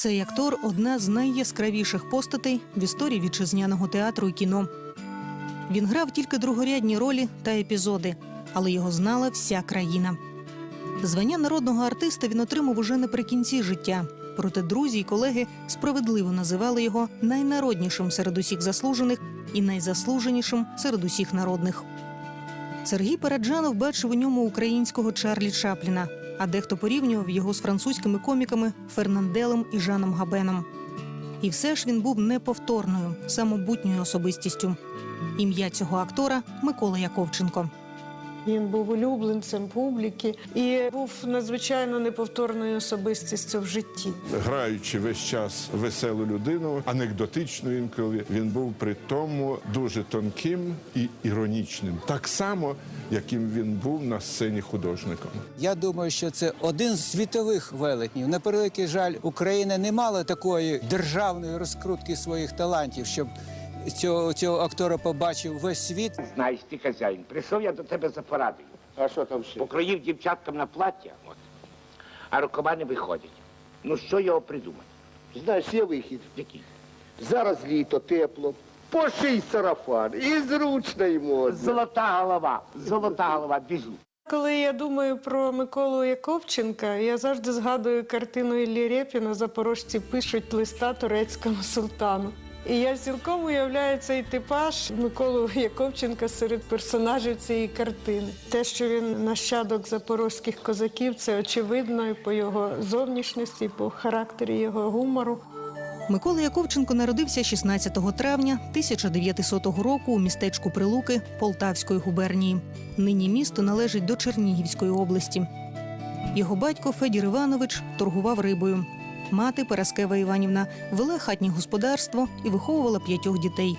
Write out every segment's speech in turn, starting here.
Цей актор одна з найяскравіших постатей в історії вітчизняного театру і кіно. Він грав тільки другорядні ролі та епізоди, але його знала вся країна. Звання народного артиста він отримав уже наприкінці життя. Проте друзі й колеги справедливо називали його найнароднішим серед усіх заслужених і найзаслуженішим серед усіх народних. Сергій Параджанов бачив у ньому українського Чарлі Чапліна, а дехто порівнював його з французькими коміками Фернанделем і Жаном Габеном. І все ж він був неповторною, самобутньою особистістю. Ім'я цього актора Микола Яковченко. Він був улюбленцем публіки і був надзвичайно неповторною особистістю в житті. граючи весь час веселу людину, анекдотичну інколи, він був при тому дуже тонким і іронічним, так само, яким він був на сцені художником. Я думаю, що це один з світових велетнів. На превеликий жаль, Україна не мала такої державної розкрутки своїх талантів, щоб цього, цього актора побачив весь світ. Знаєш, ти хазяїн, прийшов я до тебе за порадою. А що там ще? Покроїв дівчаткам на плаття, от, а рукава не виходять. Ну що його придумати? Знаєш, є вихід. Який? Зараз літо, тепло. Поший сарафан. І зручно модно. Золота голова, золота голова, біжу. Коли я думаю про Миколу Яковченка, я завжди згадую картину Іллі Рєпіна «Запорожці пишуть листа турецькому султану. І я цілком уявляю цей типаж Миколу Яковченка серед персонажів цієї картини. Те, що він нащадок запорозьких козаків, це очевидно і по його зовнішності, і по характері його гумору. Микола Яковченко народився 16 травня 1900 року у містечку Прилуки Полтавської губернії. Нині місто належить до Чернігівської області. Його батько Федір Іванович торгував рибою. Мати Параскева Іванівна вела хатнє господарство і виховувала п'ятьох дітей.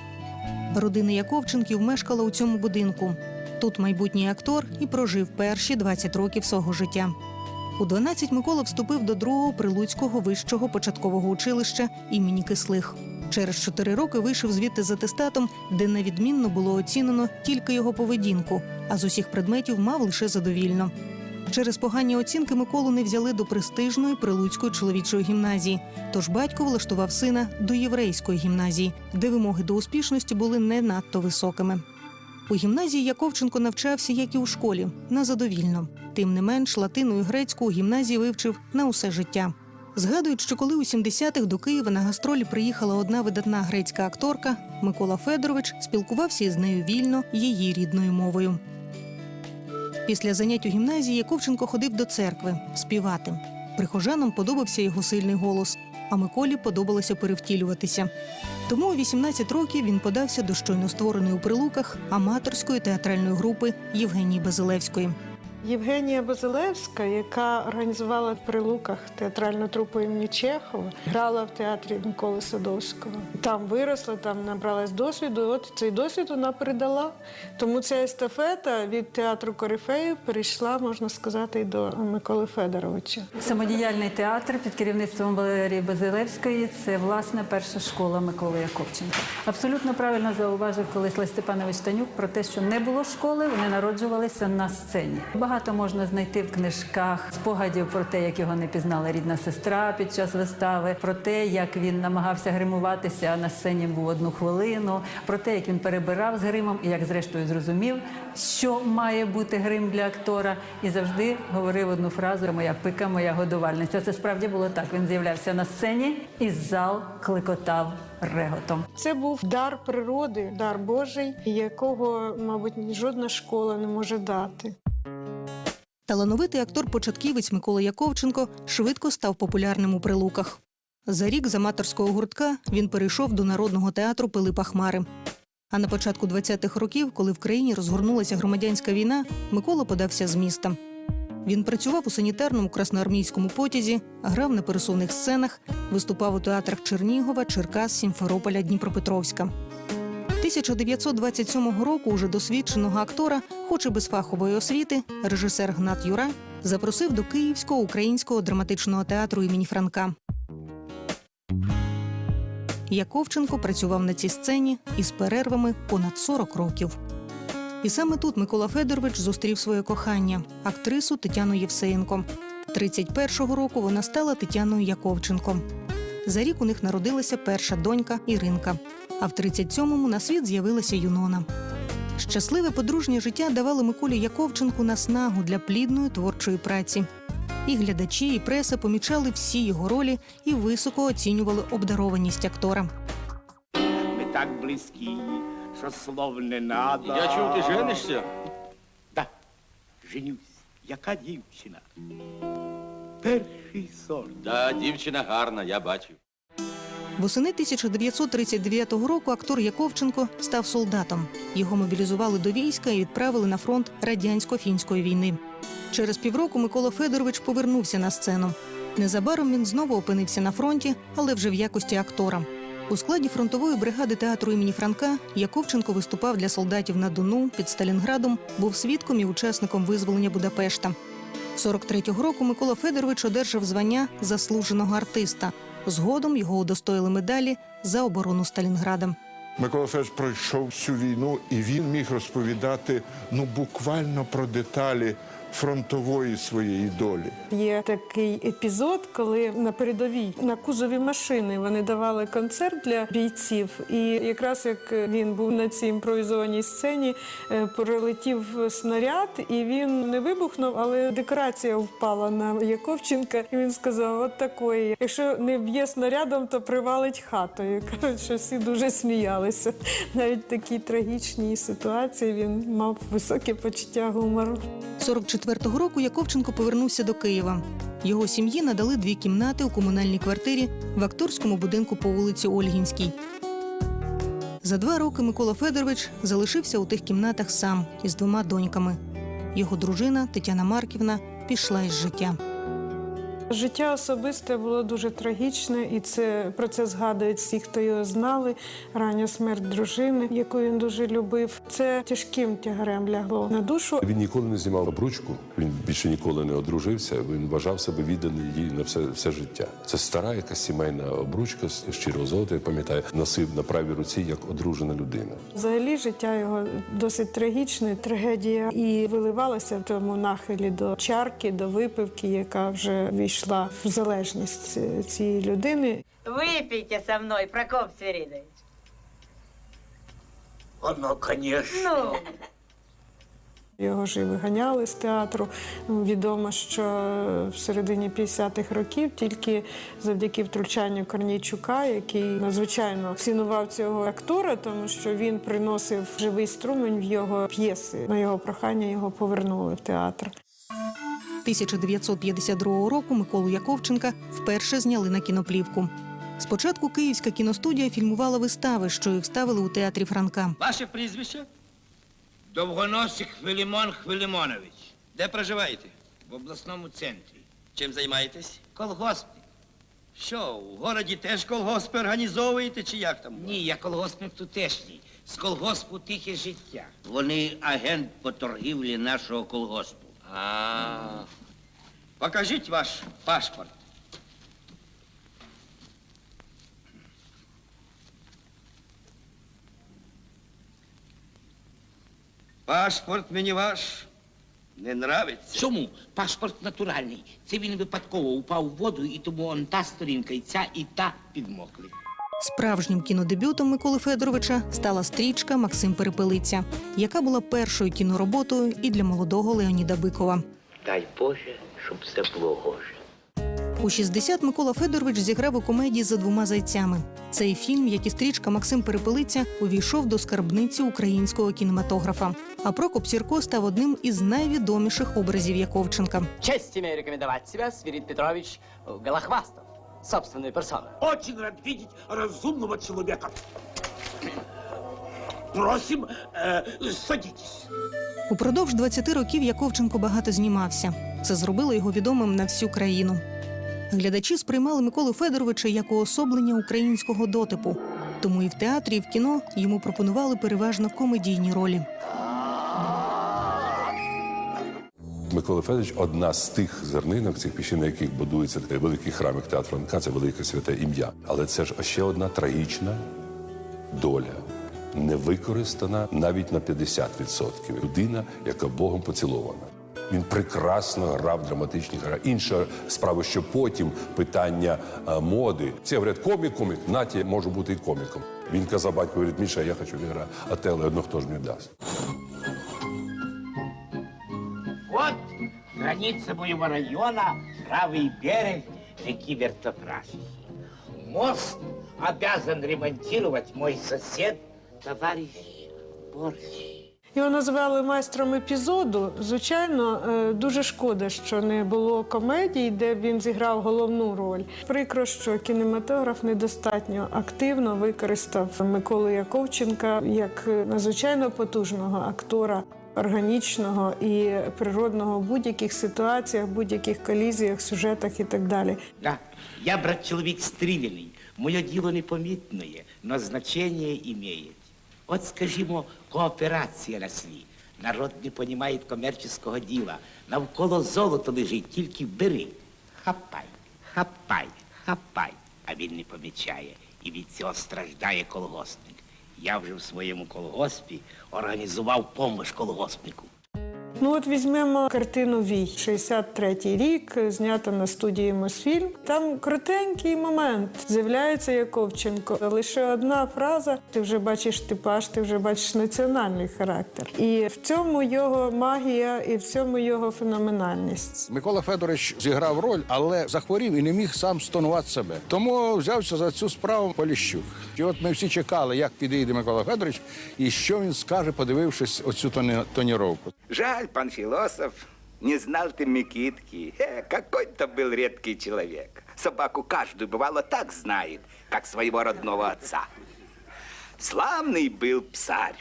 Родина Яковченків мешкала у цьому будинку. Тут майбутній актор і прожив перші 20 років свого життя. У 12 Микола вступив до другого прилуцького вищого початкового училища імені Кислих. Через 4 роки вийшов звідти з атестатом, де невідмінно було оцінено тільки його поведінку, а з усіх предметів мав лише задовільно. Через погані оцінки Миколу не взяли до престижної прилуцької чоловічої гімназії. Тож батько влаштував сина до єврейської гімназії, де вимоги до успішності були не надто високими. У гімназії Яковченко навчався, як і у школі, на задовільно. Тим не менш, латину і грецьку у гімназії вивчив на усе життя. Згадують, що коли у 70-х до Києва на гастролі приїхала одна видатна грецька акторка, Микола Федорович спілкувався із нею вільно її рідною мовою. Після занять у гімназії Ковченко ходив до церкви співати. Прихожанам подобався його сильний голос, а Миколі подобалося перевтілюватися. Тому у 18 років він подався до щойно створеної у прилуках аматорської театральної групи Євгенії Базилевської. Євгенія Базилевська, яка організувала в Прилуках театральну трупу імені Чехова, грала в театрі Миколи Садовського. Там виросла, там набралась досвіду. От цей досвід вона передала. Тому ця естафета від театру Корифеїв перейшла, можна сказати, і до Миколи Федоровича. Самодіяльний театр під керівництвом Валерії Базилевської це власне перша школа Миколи Яковченка. Абсолютно правильно зауважив колись Лесь Степанович Танюк про те, що не було школи, вони народжувалися на сцені. Багато можна знайти в книжках спогадів про те, як його не пізнала рідна сестра під час вистави, про те, як він намагався гримуватися, на сцені був одну хвилину, про те, як він перебирав з гримом, і як зрештою зрозумів, що має бути грим для актора, і завжди говорив одну фразу Моя пика, моя годувальниця. Це справді було так. Він з'являвся на сцені, і зал кликотав реготом. Це був дар природи, дар Божий, якого, мабуть, жодна школа не може дати. Талановитий актор-початківець Микола Яковченко швидко став популярним у прилуках. За рік з аматорського гуртка він перейшов до народного театру Пилипа Хмари. А на початку 20-х років, коли в країні розгорнулася громадянська війна, Микола подався з міста. Він працював у санітарному красноармійському потязі, грав на пересувних сценах, виступав у театрах Чернігова, Черкас, Сімферополя, Дніпропетровська. 1927 року уже досвідченого актора, хоч і без фахової освіти, режисер Гнат Юра запросив до Київського українського драматичного театру імені Франка. Яковченко працював на цій сцені із перервами понад 40 років. І саме тут Микола Федорович зустрів своє кохання актрису Тетяну Євсеєнко. 31-го року вона стала Тетяною Яковченко. За рік у них народилася перша донька Іринка. А в 37-му на світ з'явилася Юнона. Щасливе подружнє життя давало Миколі Яковченку наснагу для плідної творчої праці. І глядачі, і преса помічали всі його ролі і високо оцінювали обдарованість актора. Ми так близькі, що слов не надо. Я чув, ти женишся? Да, женюсь. Яка дівчина? Перший сорт. Да, дівчина гарна, я бачив. Восени 1939 року актор Яковченко став солдатом. Його мобілізували до війська і відправили на фронт радянсько-фінської війни. Через півроку Микола Федорович повернувся на сцену. Незабаром він знову опинився на фронті, але вже в якості актора. У складі фронтової бригади театру імені Франка Яковченко виступав для солдатів на Дону під Сталінградом, був свідком і учасником визволення Будапешта. 43-го року Микола Федорович одержав звання заслуженого артиста. Згодом його удостоїли медалі за оборону Сталінграда. Микола Федорович пройшов всю війну, і він міг розповідати ну буквально про деталі фронтової своєї долі. Є такий епізод, коли на передовій на кузові машини вони давали концерт для бійців. І якраз як він був на цій імпровізованій сцені, е, пролетів снаряд, і він не вибухнув, але декорація впала на Яковченка. І він сказав: от такої. Якщо не вб'є снарядом, то привалить хатою. Кажуть, що всі дуже сміялися. Навіть в такій трагічній ситуації він мав високе почуття гумору. 44-го року Яковченко повернувся до Києва. Його сім'ї надали дві кімнати у комунальній квартирі в акторському будинку по вулиці Ольгінській. За два роки Микола Федорович залишився у тих кімнатах сам із двома доньками. Його дружина Тетяна Марківна пішла із життя. Життя особисте було дуже трагічне, і це про це згадують всі, хто його знали. Рання смерть дружини, яку він дуже любив. Це тяжким тягарем лягло на душу. Він ніколи не знімав обручку, він більше ніколи не одружився. Він вважав себе відданий їй на все, все життя. Це стара якась сімейна обручка з щирого золота, я пам'ятаю, носив на правій руці як одружена людина. Взагалі життя його досить трагічне, трагедія і виливалася в тому нахилі до чарки, до випивки, яка вже війшла в залежність е, цієї людини. Выпейте со мной, Прокоп Свиридович. Оно, конечно. Ну, Його ж і виганяли з театру. Ну, Відомо, що в середині 50-х років тільки завдяки втручанню Корнійчука, який надзвичайно цінував цього актора, тому що він приносив живий струмень в його п'єси. На його прохання його повернули в театр. 1952 року Миколу Яковченка вперше зняли на кіноплівку. Спочатку Київська кіностудія фільмувала вистави, що їх ставили у театрі Франка. Ваше прізвище? Довгоносик Филімон Хвилімонович. Де проживаєте? В обласному центрі. Чим займаєтесь? Колгоспник. Що, у городі теж колгоспи організовуєте чи як там? Ні, я колгоспник тутешній. З колгоспу тихе життя. Вони агент по торгівлі нашого колгоспу. А. Покажіть ваш паспорт. Паспорт мені ваш не нравиться. Чому? Паспорт натуральний. Це він випадково упав в воду, і тому он та сторінка, і ця, і та підмокли. Справжнім кінодебютом Миколи Федоровича стала стрічка Максим Перепелиця, яка була першою кінороботою і для молодого Леоніда Бикова. Дай Боже, щоб все було гоже. У 60 Микола Федорович зіграв у комедії за двома зайцями. Цей фільм, як і стрічка Максим Перепелиця, увійшов до скарбниці українського кінематографа. А Прокоп Сірко став одним із найвідоміших образів Яковченка. Честь имею рекомендовать себя, Свирид Петрович Голохвастов, собственной персоной. Очень рад видеть разумного человека. Просим, э, садитесь. Упродовж 20 років Яковченко багато знімався. Це зробило його відомим на всю країну. Глядачі сприймали Миколу Федоровича як уособлення українського дотипу. Тому і в театрі, і в кіно йому пропонували переважно комедійні ролі. Микола Федорович одна з тих зернинок, цих піщин, на яких будується такий великий храм, як театр Франка, це велике святе ім'я. Але це ж ще одна трагічна доля, не використана навіть на 50%. Людина, яка Богом поцілована. Він прекрасно грав драматичні гра. Інша справа, що потім питання е, моди. Це говорять, комік, комік, наті можу бути і коміком. Він казав батько, говорить, Міша, я хочу грати Отелло, одно хто ж мені дасть. Вот граница моего района, правый берег реки Вертопрашки. Мост обязан ремонтировать мой сосед, товарищ Борщ. Його назвали майстром епізоду. Звичайно, е, дуже шкода, що не було комедій, де він зіграв головну роль. Прикро, що кінематограф недостатньо активно використав Миколу Яковченка як е, надзвичайно потужного актора. Органічного і природного в будь-яких ситуаціях, будь-яких колізіях, сюжетах і так далі. Да, я, брат, человек стрелянный. Мое дело непомітное, но значение имеет. От, скажімо, кооперація на свій. Народ не понімає комерційського діла. Навколо золото лежить, тільки бери. Хапай, хапай, хапай. А він не помічає. І від цього страждає колгоспник. Я вже в своєму колгоспі організував помощь колгоспнику. Ну от візьмемо картину Вій, 63-й рік, знята на студії Мосфільм. Там крутенький момент. З'являється Яковченко. Лише одна фраза: ти вже бачиш типаж, ти вже бачиш національний характер. І в цьому його магія, і в цьому його феноменальність. Микола Федорович зіграв роль, але захворів і не міг сам стонувати себе. Тому взявся за цю справу Поліщук. І от ми всі чекали, як підійде Микола Федорович, і що він скаже, подивившись оцю тоні- тоніровку. Жаль, пан философ, не знал ты Микитки. Э, какой-то был редкий человек. Собаку каждую, бывало, так знает, как своего родного отца. Славный был псарь.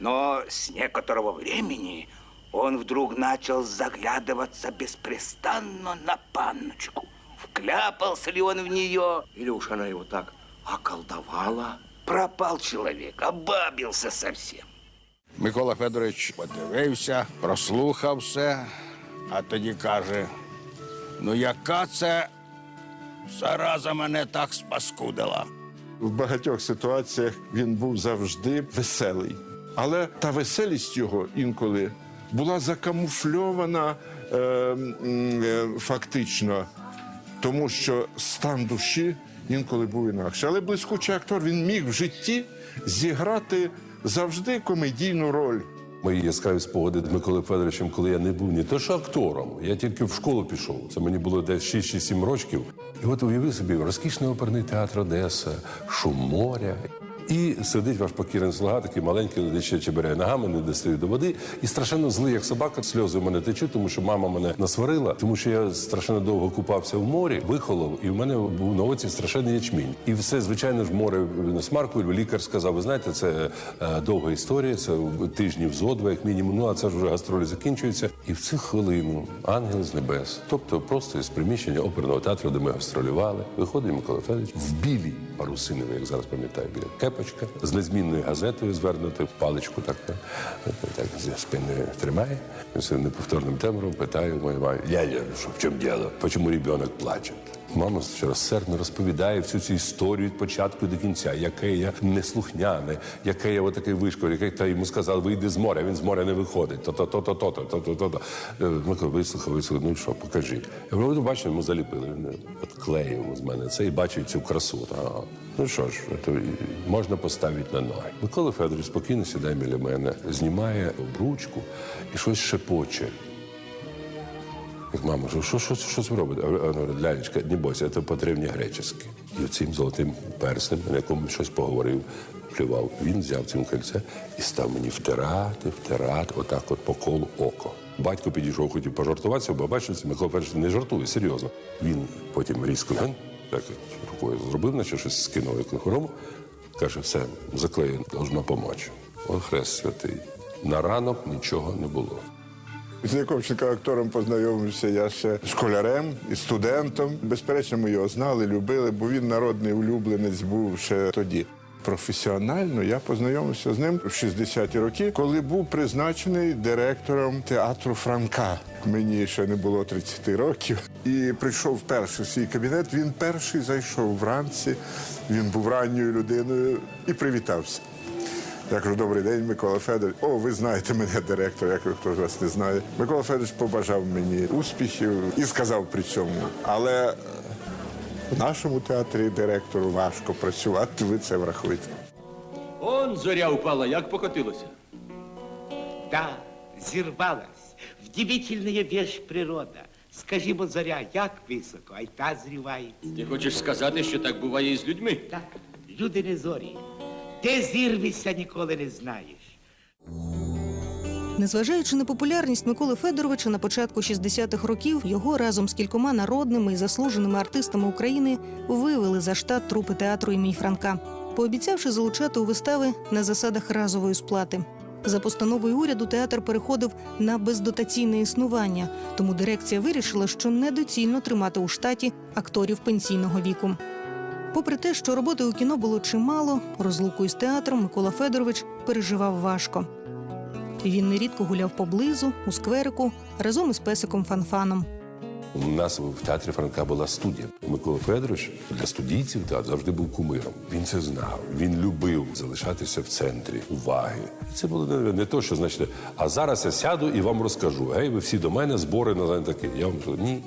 Но с некоторого времени он вдруг начал заглядываться беспрестанно на панночку. Вкляпался ли он в нее, или уж она его так околдовала? Пропал человек, обабился совсем. Микола Федорович подивився, прослухав все, а тоді каже: ну яка це зараза мене так спаскудила? В багатьох ситуаціях він був завжди веселий. Але та веселість його інколи була закамуфльована е, е, фактично, тому що стан душі інколи був інакше. Але блискучий актор він міг в житті зіграти завжди комедійну роль. Мої яскраві спогади з Миколою Федоровичем, коли я не був ні то що актором, я тільки в школу пішов. Це мені було десь 6 чи 7 років. І от уяви собі, розкішний оперний театр Одеса, шум моря. І сидить ваш покірний слуга, такий маленький, ще чебиряє ногами, не достає до води. І страшенно злий, як собака, сльози в мене течуть, тому що мама мене насварила, тому що я страшенно довго купався в морі, вихолов, і в мене був на оці страшенний ячмінь. І все, звичайно ж, море насмаркує. Лікар сказав: ви знаєте, це е, довга історія, це тижнів зо два, як мінімум. Ну а це ж вже гастролі закінчуються. І в цю хвилину ангел з небес, тобто просто із приміщення оперного театру, де ми гастролювали, виходить Микола Федорович в білій парусиновій, як зараз пам'ятаю, біля кепочка з незмінною газетою звернути, паличку, так, так, так зі спиною тримає. З неповторним тембром питаю мою маму, я що в чому діло? Чому ребенок плаче? Мама розсердно розповідає всю цю історію від початку до кінця, яке я неслухняне, яке я отакий вишкор, яке та йому сказав, вийди з моря, він з моря не виходить. То-то, то-то, то-то, то-то, то-то. Е, Микола вислухав, вислухав, ну що, покажи. Я говорю, бачите, йому заліпили. Він от клеїв з мене це і бачить цю красу. Та, ну що ж, то можна поставити на ноги. Микола Федорович спокійно сідає біля мене, знімає обручку і щось шепоче. Як мама, що, що, що, це говорить, Лялечка, не бойся, це потрібні гречески. І цим золотим перснем, на якому щось поговорив, плював, він взяв цим кольце і став мені втирати, втирати, отак от по колу око. Батько підійшов, хотів пожартуватися, бо бачив, Микола Федорович не жартує, серйозно. Він потім різко так рукою зробив, наче щось скинув якусь хворобу. Каже, все, заклеєно, должно помочь. О, хрест святий. На ранок нічого не було. З Яковченка актором познайомився я ще школярем і студентом. Безперечно, ми його знали, любили, бо він народний улюбленець був ще тоді. Професіонально я познайомився з ним в 60-ті роки, коли був призначений директором театру Франка. Мені ще не було 30 років. І прийшов перший в свій кабінет. Він перший зайшов вранці. Він був ранньою людиною і привітався. Я кажу, добрий день, Микола Федорович. О, ви знаєте мене, директор, як хто ж вас не знає. Микола Федорович побажав мені успіхів і сказав при цьому. Але е, в нашому театрі директору важко працювати, ви це врахуєте. Он зоря упала, як покотилося. Да, зірвалась. Вдивительная вещь природа. Скажімо, зоря, як високо, а й та зрівається. Ти хочеш сказати, що так буває і з людьми? Так, люди не зорі. Де зірвешся, ніколи не знаєш. Незважаючи на популярність Миколи Федоровича на початку 60-х років, його разом з кількома народними і заслуженими артистами України вивели за штат трупи театру імені Франка, пообіцявши залучати у вистави на засадах разової сплати. За постановою уряду театр переходив на бездотаційне існування, тому дирекція вирішила, що недоцільно тримати у штаті акторів пенсійного віку. Попри те, що роботи у кіно було чимало, розлуку із театром Микола Федорович переживав важко. Він нерідко гуляв поблизу, у скверику, разом із песиком Фанфаном. У нас в театрі Франка була студія. Микола Федорович для студійців театр завжди був кумиром. Він це знав. Він любив залишатися в центрі уваги. Це було не, не то, що значить, а зараз я сяду і вам розкажу. Гей, ви всі до мене, збори на таке. Я вам кажу, ні.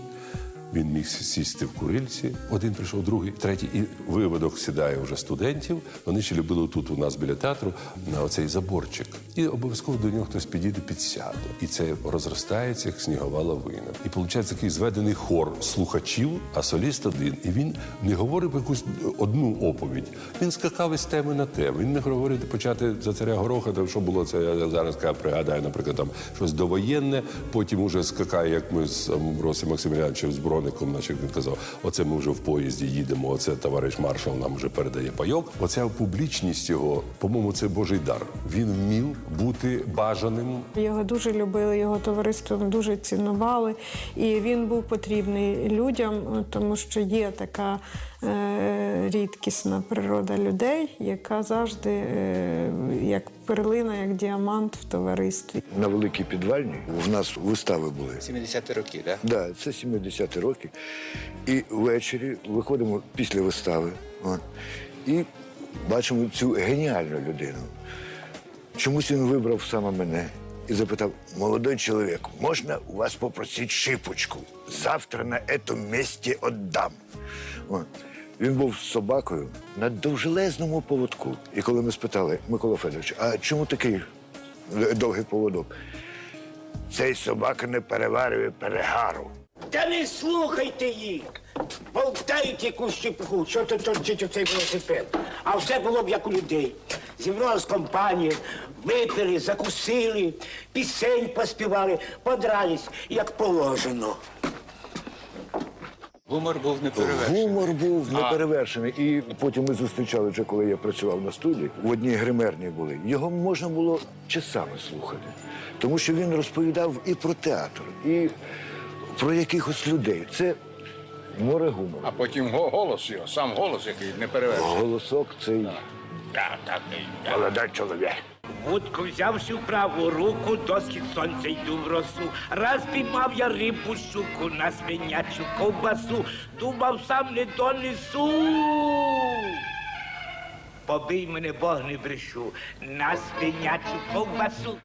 Він міг сісти в курильці, один прийшов, другий, третій, і виводок сидає вже студентів. Вони ще любили тут у нас біля театру на оцей заборчик. І обов'язково до нього хтось підійде, підсяде. І це розростається, як снігова лавина. І виходить такий зведений хор слухачів, а соліст один. І він не говорив якусь одну оповідь. Він скакав із теми на тему. Він не говорив почати за царя гороха, там що було це. Я зараз пригадаю, наприклад, там щось довоєнне. Потім уже скакає, як ми з Росом Максимiliановичем з Броником, наче він казав, оце ми вже в поїзді їдемо. Оце товариш маршал нам вже передає пайок. Оця публічність його, по-моєму, це Божий дар. Він вмів бути бажаним. Його дуже любили, його товариство дуже цінували, і він був потрібний людям, тому що є така рідкісна природа людей, яка завжди е, як перлина, як діамант в товаристві. На великій підвальні в нас вистави були. 70-ті роки, так? Да, це 70-ті роки. І ввечері виходимо після вистави от, і бачимо цю геніальну людину. Чомусь він вибрав саме мене і запитав: молодой чоловік, можна у вас попросити шипочку? Завтра на цьому місці віддам. От. Він був з собакою на довжелезному поводку. І коли ми спитали, Микола Федорович, а чому такий довгий поводок? Цей собака не переварює перегару. Та не слухайте їх. Болтають якусь чепуху, що то торчить оцей велосипед. А все було б як у людей. Зібралась компанія, випили, закусили, пісень поспівали, подрались, як положено. Гумор був неперевершений. Гумор був неперевершений. І потім ми зустрічали вже, коли я працював на студії. В одній гримерні були. Його можна було часами слухати, тому що він розповідав і про театр, і про якихось людей. Це море гумору. А потім го- голос його, сам голос, який не перевершений. Голосок цей. Молодий чоловік. Вудку взявши в праву руку, до схід сонця йду в росу. Раз піймав я рибу щуку на свинячу ковбасу, думав сам не донесу. Побий мене Бог не брешу на свинячу ковбасу.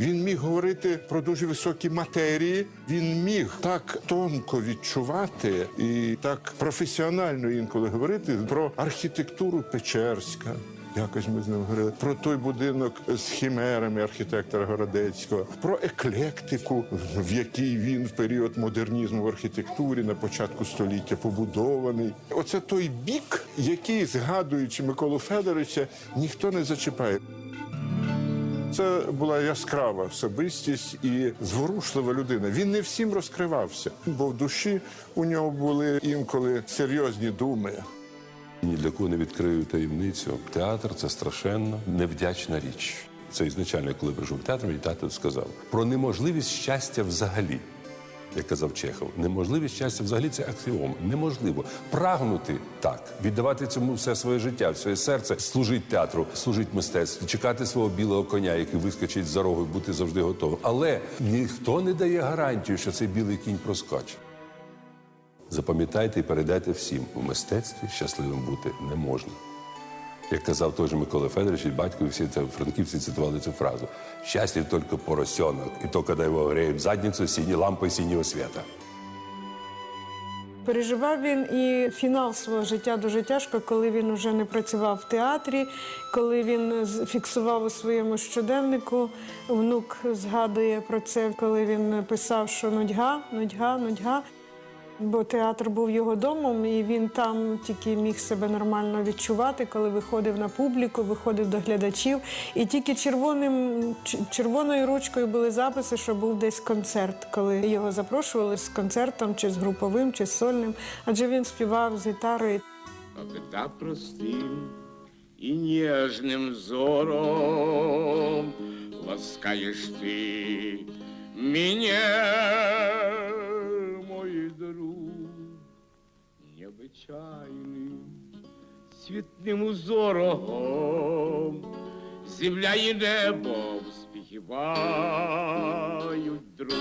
Він міг говорити про дуже високі матерії. Він міг так тонко відчувати і так професіонально інколи говорити про архітектуру Печерська. Якось ми з ним говорили про той будинок з хімерами архітектора Городецького, про еклектику, в якій він в період модернізму в архітектурі на початку століття побудований. Оце той бік, який, згадуючи Миколу Федоровича, ніхто не зачіпає. Це була яскрава особистість і зворушлива людина. Він не всім розкривався, бо в душі у нього були інколи серйозні думи. Ні для кого не відкрию таємницю. Театр це страшенно невдячна річ. Це ізначально, коли прийшов в театр, мені тато сказав про неможливість щастя взагалі. Як казав Чехов, неможливість щастя взагалі це аксіом. Неможливо прагнути так, віддавати цьому все своє життя, своє серце, служити театру, служити мистецтву, чекати свого білого коня, який вискочить за рогу, бути завжди готовим. Але ніхто не дає гарантію, що цей білий кінь проскоче. Запам'ятайте і передайте всім, у мистецтві щасливим бути не можна. Як казав той же Микола Федорович, і батько, і всі це франківці цитували цю фразу. Щаслив тільки поросенок, і то, коли його греють в задницю сині лампи синього світа. Переживав він і фінал свого життя дуже тяжко, коли він вже не працював в театрі, коли він фіксував у своєму щоденнику. Внук згадує про це, коли він писав, що нудьга, нудьга, нудьга Бо театр був його домом, і він там тільки міг себе нормально відчувати, коли виходив на публіку, виходив до глядачів. І тільки червоним, ч- червоною ручкою були записи, що був десь концерт, коли його запрошували з концертом, чи з груповим, чи з сольним. Адже він співав з гітарою. Когда простым и нежным взором ласкаешь ты меня, мой друг, необычайным цветным узором земля и небо вспихивают друг.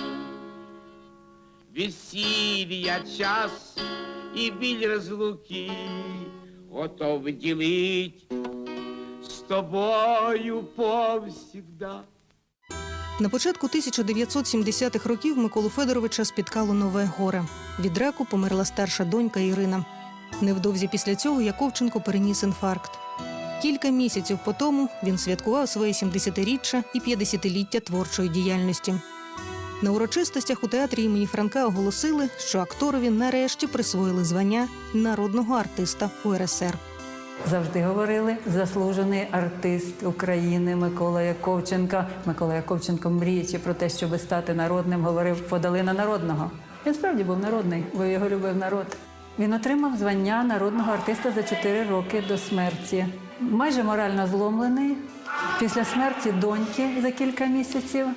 Веселья час и біль разлуки готов делить с тобою повсегда. На початку 1970-х років Миколу Федоровича спіткало нове горе. Від раку померла старша донька Ірина. Невдовзі після цього Яковченко переніс інфаркт. Кілька місяців по тому він святкував своє 70-річчя і 50-ліття творчої діяльності. На урочистостях у театрі імені Франка оголосили, що акторові нарешті присвоїли звання народного артиста УРСР. Завжди говорили заслужений артист України Микола Яковченка. Микола Яковченко, мріючи про те, щоб стати народним, говорив подали на народного. Він справді був народний, бо його любив народ. Він отримав звання народного артиста за 4 роки до смерті. Майже морально зломлений після смерті доньки за кілька місяців,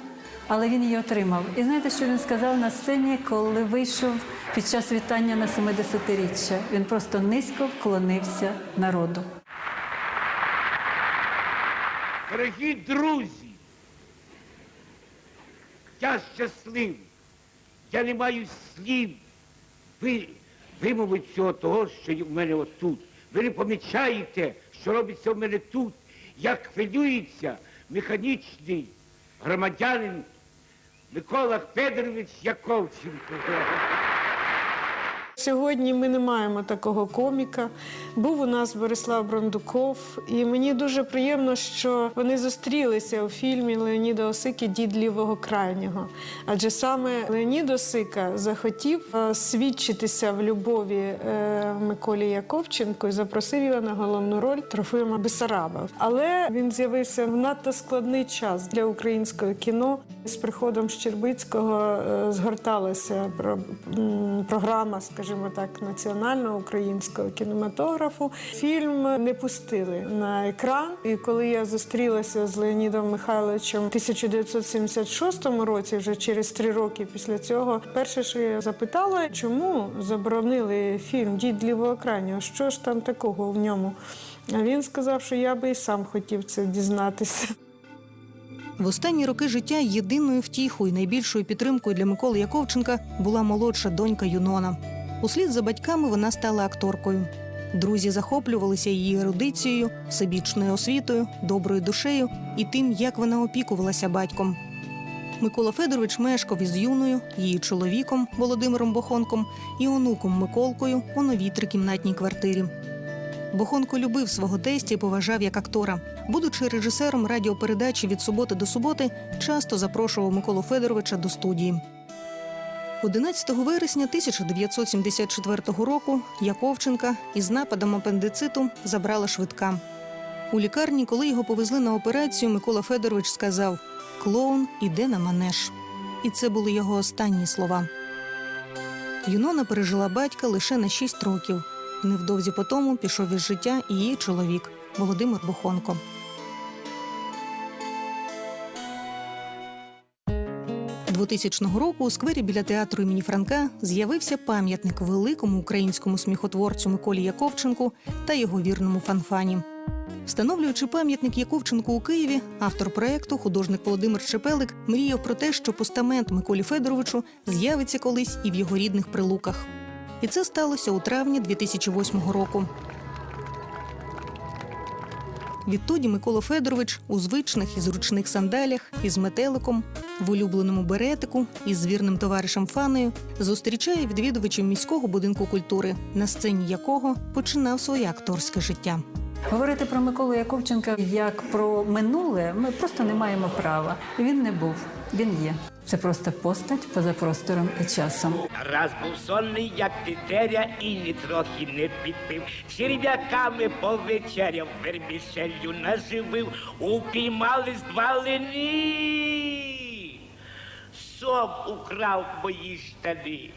але він її отримав. І знаєте, що він сказав на сцені, коли вийшов під час вітання на 70-річчя? Він просто низько вклонився народу. Дорогі друзі, я щасливий. Я не маю слів. Ви вимовить всього того, що в мене отут. Ви не помічаєте, що робиться в мене тут, як хвилюється механічний громадянин Микола Федорович Яковченко. Сьогодні ми не маємо такого коміка. Був у нас Борислав Брондуков, і мені дуже приємно, що вони зустрілися у фільмі Леоніда Осики Дід лівого крайнього. Адже саме Леонід Осика захотів е, свідчитися в любові е, Миколі Яковченко і запросив його на головну роль Трофима Бесараба. Але він з'явився в надто складний час для українського кіно. З приходом Щербицького е, згорталася про- програма, скажімо так, національного українського кінематографу. Фільм не пустили на екран. І коли я зустрілася з Леонідом Михайловичем в 1976 році, вже через три роки після цього, перше, що я запитала, чому заборонили фільм Дід лівого крайнього? Що ж там такого в ньому? А він сказав, що я би і сам хотів це дізнатися. В останні роки життя єдиною втіхою і найбільшою підтримкою для Миколи Яковченка була молодша донька Юнона. Услід за батьками вона стала акторкою. Друзі захоплювалися її ерудицією, всебічною освітою, доброю душею і тим, як вона опікувалася батьком. Микола Федорович мешкав із юною, її чоловіком Володимиром Бохонком і онуком Миколкою у новій трикімнатній квартирі. Бохонко любив свого тестя і поважав як актора. Будучи режисером радіопередачі від суботи до суботи, часто запрошував Миколу Федоровича до студії. 11 вересня 1974 року Яковченка із нападом апендициту забрала швидка. У лікарні, коли його повезли на операцію, Микола Федорович сказав: Клоун іде на манеж. І це були його останні слова. Юнона пережила батька лише на 6 років. Невдовзі по тому пішов із життя і її чоловік Володимир Бухонко. Двотисячного року у сквері біля театру імені Франка з'явився пам'ятник великому українському сміхотворцю Миколі Яковченку та його вірному фанфані. Встановлюючи пам'ятник Яковченку у Києві, автор проекту, художник Володимир Чепелик, мріяв про те, що постамент Миколі Федоровичу з'явиться колись і в його рідних прилуках. І це сталося у травні 2008 року. Відтоді Микола Федорович у звичних і зручних сандалях із метеликом, в улюбленому беретику із звірним товаришем Фаною зустрічає відвідувачів міського будинку культури, на сцені якого починав своє акторське життя. Говорити про Миколу Яковченка як про минуле ми просто не маємо права. Він не був, він є. Це просто постать поза простором і часом. Раз був сонний, як тетеря, і ні трохи не підпив. Черв'яками повечеряв, вермішелью наживив, упіймались два лені. Сом украв мої штани.